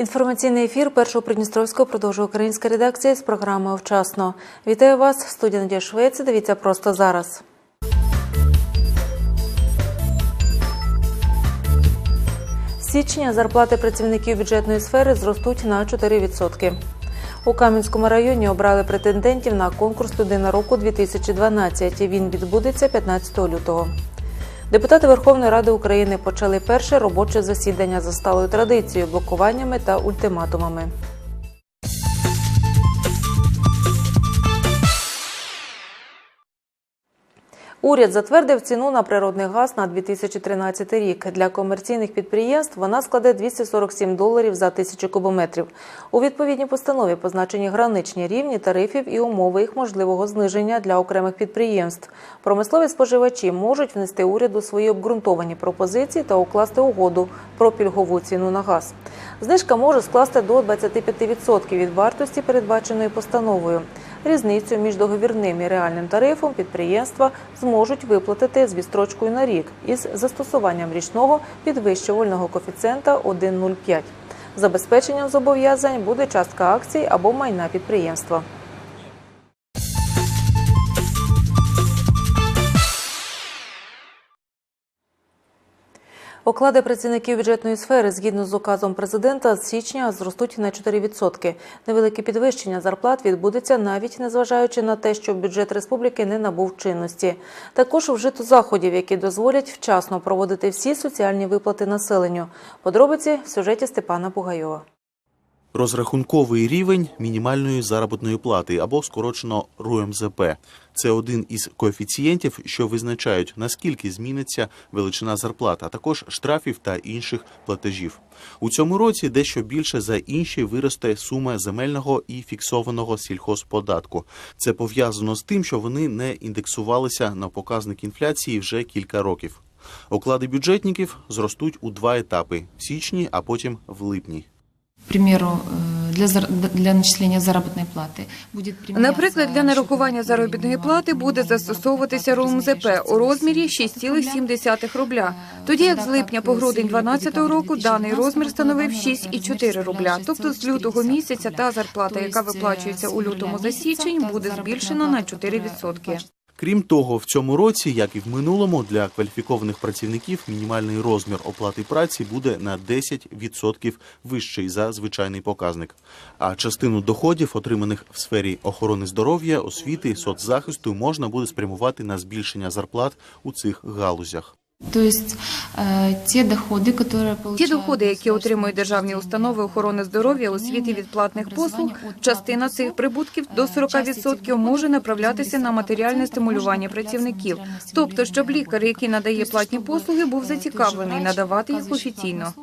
Інформаційний ефір першого Придністровського продовжує українська редакція з програмою «Вчасно». Вітаю вас, студія Надія Швець. Дивіться просто зараз. Січня зарплати працівників бюджетної сфери зростуть на 4%. У Кам'янському районі обрали претендентів на конкурс Людина року 2012. Він відбудеться 15 лютого. Депутати Верховної Ради України почали перше робоче засідання за сталою традицією, блокуваннями та ультиматумами. Уряд затвердив ціну на природний газ на 2013 рік. Для комерційних підприємств вона складе 247 доларів за тисячу кубометрів. У відповідній постанові позначені граничні рівні тарифів і умови їх можливого зниження для окремих підприємств. Промислові споживачі можуть внести уряду свої обґрунтовані пропозиції та укласти угоду про пільгову ціну на газ. Знижка може скласти до 25% від вартості, передбаченої постановою. Різницю між договірним і реальним тарифом підприємства зможуть виплатити з відстрочкою на рік із застосуванням річного підвищувального коефіцієнта 1,05. Забезпеченням зобов'язань буде частка акцій або майна підприємства. Оклади працівників бюджетної сфери згідно з указом президента з січня зростуть на 4%. Невелике підвищення зарплат відбудеться навіть незважаючи на те, що бюджет республіки не набув чинності. Також вжито заходів, які дозволять вчасно проводити всі соціальні виплати населенню. Подробиці в сюжеті Степана Бугайова. Розрахунковий рівень мінімальної заробітної плати або скорочено РУМЗП. Це один із коефіцієнтів, що визначають наскільки зміниться величина зарплат, а також штрафів та інших платежів. У цьому році дещо більше за інші виросте сума земельного і фіксованого сільхозподатку. Це пов'язано з тим, що вони не індексувалися на показник інфляції вже кілька років. Оклади бюджетників зростуть у два етапи в січні, а потім в липні К примеру, э, для, зар- для начисления заработной платы будет применяться Наприклад, для нарахування счетный заробітної плати буде застосовуватися РУМЗП у розмірі 6,7 рубля. Тоді як з липня по грудень 2012 року даний розмір становив 6,4 рубля. Тобто з лютого місяця та зарплата, яка виплачується у лютому за січень, буде збільшена на 4%. Крім того, в цьому році, як і в минулому, для кваліфікованих працівників мінімальний розмір оплати праці буде на 10% вищий за звичайний показник. А частину доходів, отриманих в сфері охорони здоров'я, освіти, соцзахисту, можна буде спрямувати на збільшення зарплат у цих галузях. То есть э, те доходы, которые Ті получают доходи, які отримують государственные державні установи охорони здоров'я, освіти від платних послуг, частина цих прибутків до 40% може направлятися на матеріальне стимулювання працівників. Тобто, щоб лікар, який надає платні послуги, був зацікавлений надавати їх офіційно.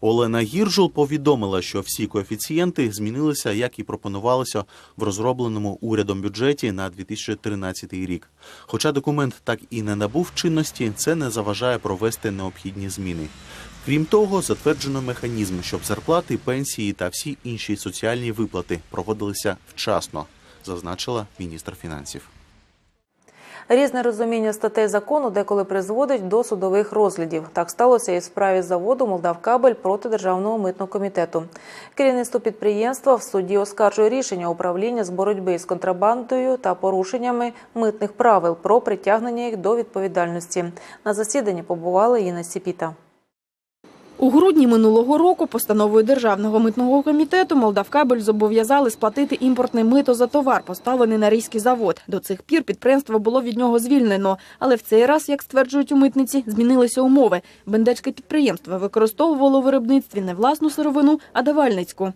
Олена Гіржул повідомила, що всі коефіцієнти змінилися, як і пропонувалося в розробленому урядом бюджеті на 2013 рік. Хоча документ так і не набув чинності, це не заважає провести необхідні зміни. Крім того, затверджено механізм, щоб зарплати, пенсії та всі інші соціальні виплати проводилися вчасно, зазначила міністр фінансів. Різне розуміння статей закону деколи призводить до судових розглядів. Так сталося і в справі заводу Молдавкабель проти державного митного комітету. Керівництво підприємства в суді оскаржує рішення управління з боротьби з контрабандою та порушеннями митних правил про притягнення їх до відповідальності. На засіданні побувала Інна Сіпіта. У грудні минулого року постановою Державного митного комітету Молдавкабель зобов'язали сплатити імпортне мито за товар, поставлений на рійський завод. До цих пір підприємство було від нього звільнено. Але в цей раз, як стверджують у митниці, змінилися умови. Бендечке підприємство використовувало виробництві не власну сировину, а давальницьку.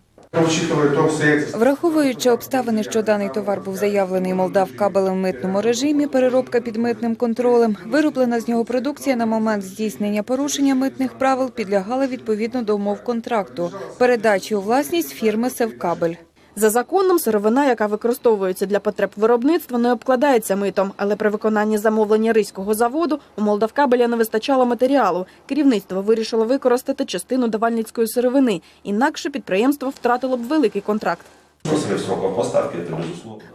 Враховуючи обставини, що даний товар був заявлений Молдавкабелем в митному режимі, переробка під митним контролем, вироблена з нього продукція на момент здійснення порушення митних правил підлягала відповідно до умов контракту, передачі у власність фірми Севкабель. За законом, сировина, яка використовується для потреб виробництва, не обкладається митом. Але при виконанні замовлення ризького заводу у Молдавкабеля не вистачало матеріалу. Керівництво вирішило використати частину давальницької сировини. Інакше підприємство втратило б великий контракт.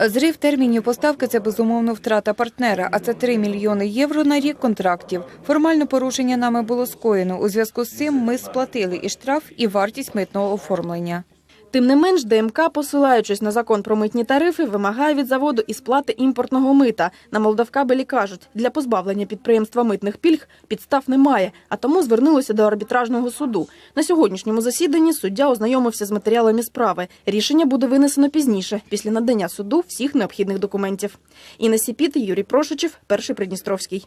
Зрив термінів поставки це безумовно втрата партнера, а це 3 мільйони євро на рік контрактів. Формально порушення нами було скоєно. У зв'язку з цим ми сплатили і штраф, і вартість митного оформлення. Тим не менш, ДМК, посилаючись на закон про митні тарифи, вимагає від заводу і сплати імпортного мита. На Молдавкабелі кажуть, для позбавлення підприємства митних пільг підстав немає, а тому звернулися до арбітражного суду. На сьогоднішньому засіданні суддя ознайомився з матеріалами справи. Рішення буде винесено пізніше, після надання суду всіх необхідних документів. Інна Сіпіт, Юрій Прошичев, перший Придністровський.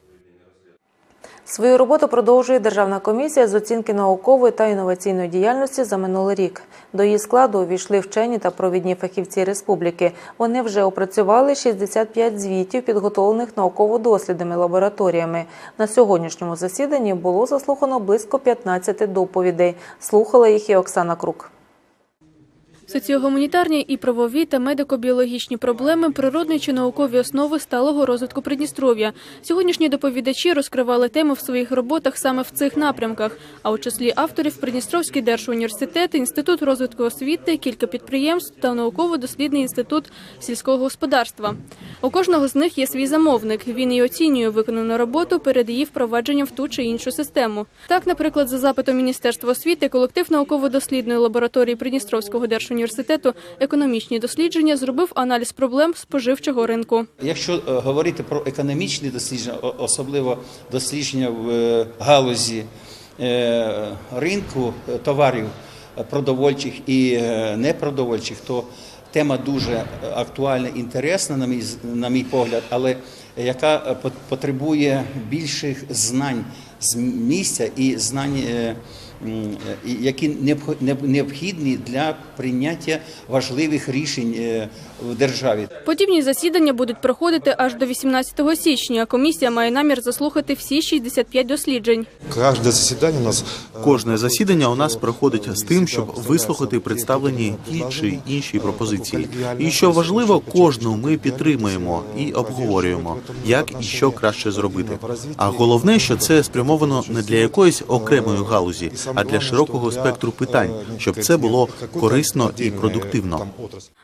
Свою роботу продовжує Державна комісія з оцінки наукової та інноваційної діяльності за минулий рік. До її складу увійшли вчені та провідні фахівці республіки. Вони вже опрацювали 65 звітів, підготовлених науково-дослідними лабораторіями. На сьогоднішньому засіданні було заслухано близько 15 доповідей. Слухала їх і Оксана Крук. Соціогуманітарні і правові та медико-біологічні проблеми, природні чи наукові основи сталого розвитку Придністров'я. Сьогоднішні доповідачі розкривали теми в своїх роботах саме в цих напрямках. А у числі авторів Придністровський держуніверситет, інститут розвитку освіти, кілька підприємств та науково-дослідний інститут сільського господарства. У кожного з них є свій замовник. Він і оцінює виконану роботу перед її впровадженням в ту чи іншу систему. Так, наприклад, за запитом Міністерства освіти, колектив науково-дослідної лабораторії Придністровського держуніверситету економічні дослідження зробив аналіз проблем споживчого ринку. Якщо е, говорити про економічні дослідження, особливо дослідження в е, галузі е, ринку товарів продовольчих і непродовольчих, то тема дуже актуальна, інтересна, на мій, на мій погляд, але яка пот- потребує більших знань з місця і знань. Е, які необх- необхідні для прийняття важливих рішень е, в державі. Подібні засідання будуть проходити аж до 18 січня. Комісія має намір заслухати всі 65 досліджень. Каждое заседание у нас э, Кожне засідання у нас проходить з тим, щоб вислухати представлені ті чи інші пропозиції. І що важливо, кожну ми підтримуємо і обговорюємо, як і що краще зробити. А головне, що це спрямовано не для якоїсь окремої галузі, а для широкого спектру питань, щоб це було корисно і продуктивно.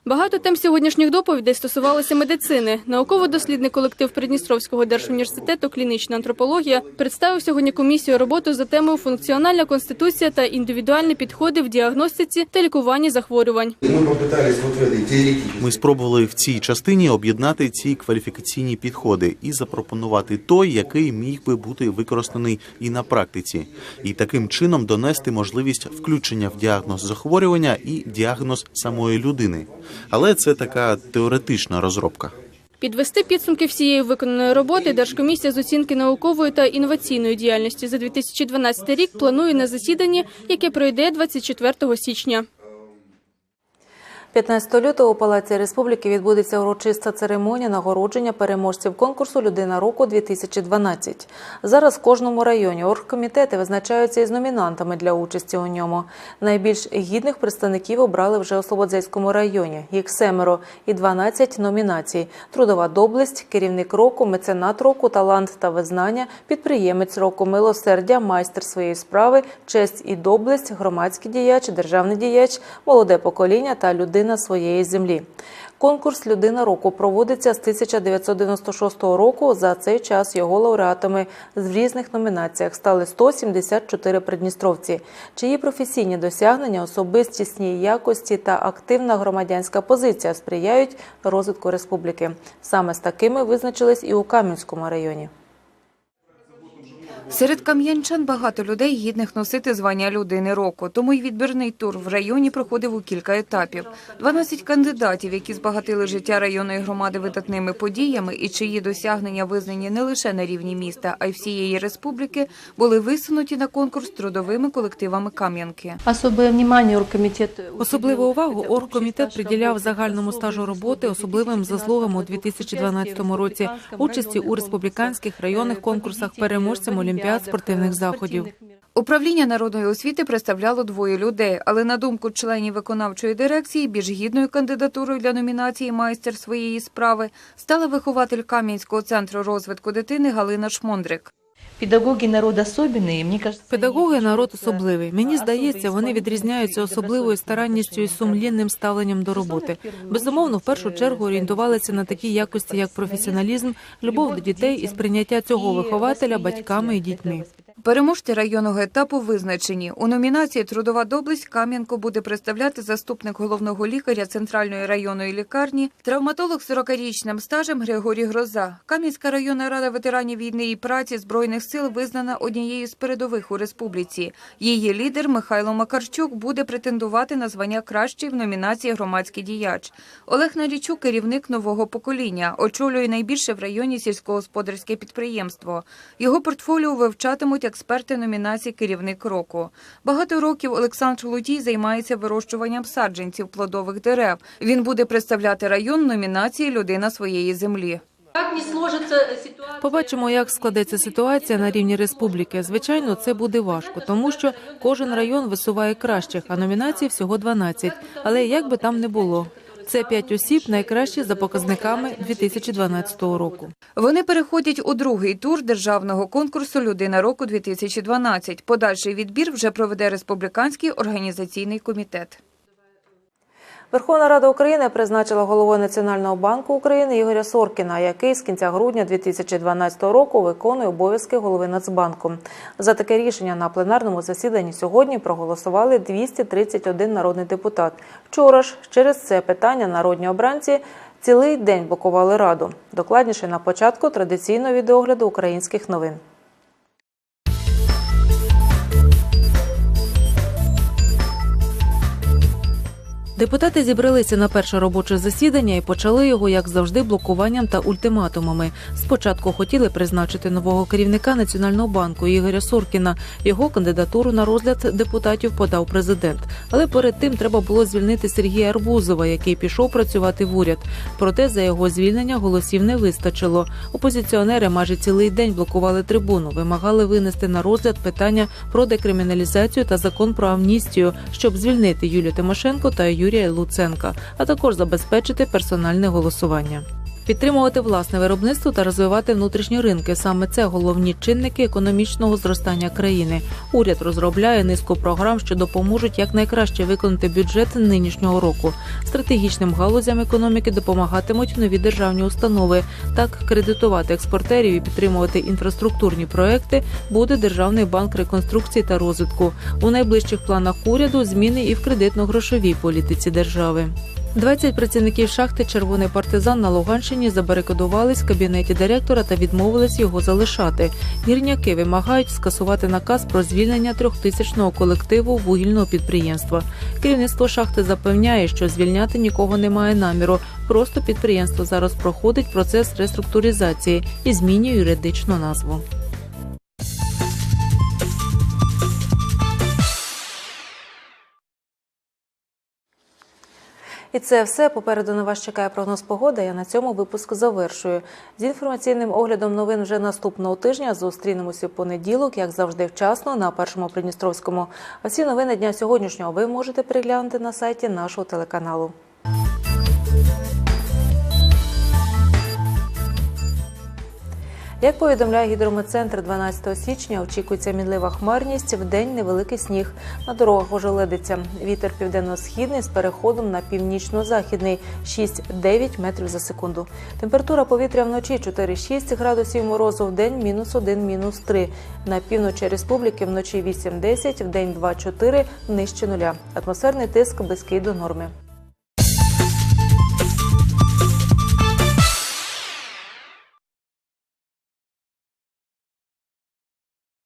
Багато тем сьогоднішніх доповідей стосувалися медицини. Науково-дослідний колектив Придністровського держуніверситету клінічна антропологія представив сьогодні комісію роботу за темою функціональна конституція та індивідуальні підходи в діагностиці та лікуванні захворювань. Мы попытались вот в этой теоретической Ми спробували в цій частині об'єднати ці кваліфікаційні підходи і запропонувати той, який міг би бути використаний і на практиці, і таким чином донести можливість включення в діагноз захворювання і діагноз самої людини. Але це така теоретична розробка. Підвести підсумки всієї виконаної роботи Держкомісія з оцінки наукової та інноваційної діяльності за 2012 рік планує на засіданні, яке пройде 24 січня. 15 лютого у Палаці Республіки відбудеться урочиста церемонія нагородження переможців конкурсу Людина року 2012 Зараз в кожному районі оргкомітети визначаються із номінантами для участі у ньому. Найбільш гідних представників обрали вже у Слободзейському районі. Їх семеро і 12 номінацій: трудова доблесть, керівник року, меценат року, талант та визнання, підприємець року, милосердя, майстер своєї справи, честь і доблесть, громадський діяч, державний діяч, молоде покоління та людина своєї землі. Конкурс Людина року проводиться з 1996 року. За цей час його лауреатами в різних номінаціях стали 174 придністровці, чиї професійні досягнення, особистісні якості та активна громадянська позиція сприяють розвитку республіки. Саме з такими визначились і у Кам'янському районі. Серед кам'янчан багато людей гідних носити звання людини року. Тому й відбірний тур в районі проходив у кілька етапів. 12 кандидатів, які збагатили життя районної громади видатними подіями і чиї досягнення визнані не лише на рівні міста, а й всієї республіки, були висунуті на конкурс трудовими колективами Кам'янки. Особливу увагу оргкомітет приділяв загальному стажу роботи, особливим заслугам у 2012 році, участі у республіканських районних конкурсах переможцям олімпіад спортивних заходів. Управління народної освіти представляло двоє людей, але на думку членів виконавчої дирекції, більш гідною кандидатурою для номінації майстер своєї справи стала вихователь Кам'янського центру розвитку дитини Галина Шмондрик. Педагоги народ особливий. Мені кажуть, Педагоги народ особливий. Мені здається, вони відрізняються особливою старанністю і сумлінним ставленням до роботи. Безумовно, в першу чергу орієнтувалися на такі якості, як професіоналізм, любов до дітей і сприйняття цього вихователя батьками і дітьми. Переможці районного етапу визначені. У номінації Трудова доблесть Кам'янко буде представляти заступник головного лікаря Центральної районної лікарні, травматолог з 40-річним стажем Григорій Гроза. Кам'янська районна рада ветеранів війни і праці збройних сил визнана однією з передових у республіці. Її лідер Михайло Макарчук буде претендувати на звання кращий в номінації громадський діяч. Олег Нарічук – керівник нового покоління, очолює найбільше в районі сільськогосподарське підприємство. Його портфоліо вивчатимуть експерти номінації Керівник року. Багато років Олександр Лудій займається вирощуванням саджанців плодових дерев. Він буде представляти район номінації Людина своєї землі. Побачимо, як складеться ситуація на рівні республіки. Звичайно, це буде важко, тому що кожен район висуває кращих, а номінацій всього 12. Але як би там не було. Це п'ять осіб найкращі за показниками 2012 року. Вони переходять у другий тур державного конкурсу Людина року 2012 Подальший відбір вже проведе республіканський організаційний комітет. Верховна Рада України призначила головою Національного банку України Ігоря Соркіна, який з кінця грудня 2012 року виконує обов'язки голови Нацбанку. За таке рішення на пленарному засіданні сьогодні проголосували 231 народний депутат. Вчора ж через це питання народні обранці цілий день блокували раду. Докладніше на початку традиційного відеогляду українських новин. Депутати зібралися на перше робоче засідання і почали його, як завжди, блокуванням та ультиматумами. Спочатку хотіли призначити нового керівника Національного банку Ігоря Соркіна. Його кандидатуру на розгляд депутатів подав президент. Але перед тим треба було звільнити Сергія Арбузова, який пішов працювати в уряд. Проте за його звільнення голосів не вистачило. Опозиціонери майже цілий день блокували трибуну, вимагали винести на розгляд питання про декриміналізацію та закон про амністію, щоб звільнити Юлію Тимошенко та Юрія Луценка, а також забезпечити персональне голосування. Підтримувати власне виробництво та розвивати внутрішні ринки саме це головні чинники економічного зростання країни. Уряд розробляє низку програм, що допоможуть якнайкраще виконати бюджет нинішнього року. Стратегічним галузям економіки допомагатимуть нові державні установи. Так, кредитувати експортерів і підтримувати інфраструктурні проекти буде Державний банк реконструкції та розвитку. У найближчих планах уряду зміни і в кредитно-грошовій політиці держави. 20 працівників шахти Червоний партизан на Луганщині забарикадувались в кабінеті директора та відмовились його залишати. Гірняки вимагають скасувати наказ про звільнення трьохтисячного колективу вугільного підприємства. Керівництво шахти запевняє, що звільняти нікого немає наміру. Просто підприємство зараз проходить процес реструктуризації і змінює юридичну назву. І це все. Попереду на вас чекає прогноз погоди. Я на цьому випуск завершую. З інформаційним оглядом новин вже наступного тижня зустрінемося в понеділок, як завжди, вчасно на першому Придністровському. А всі новини дня сьогоднішнього ви можете переглянути на сайті нашого телеканалу. Як повідомляє гідрометцентр, 12 січня очікується мінлива хмарність, в день невеликий сніг. На дорогах ожеледиться. Вітер південно-східний з переходом на північно-західний 6-9 метрів за секунду. Температура повітря вночі 4-6 градусів морозу, в день мінус 1, мінус 3. На півночі республіки вночі 8-10, в день 2-4, нижче нуля. Атмосферний тиск близький до норми.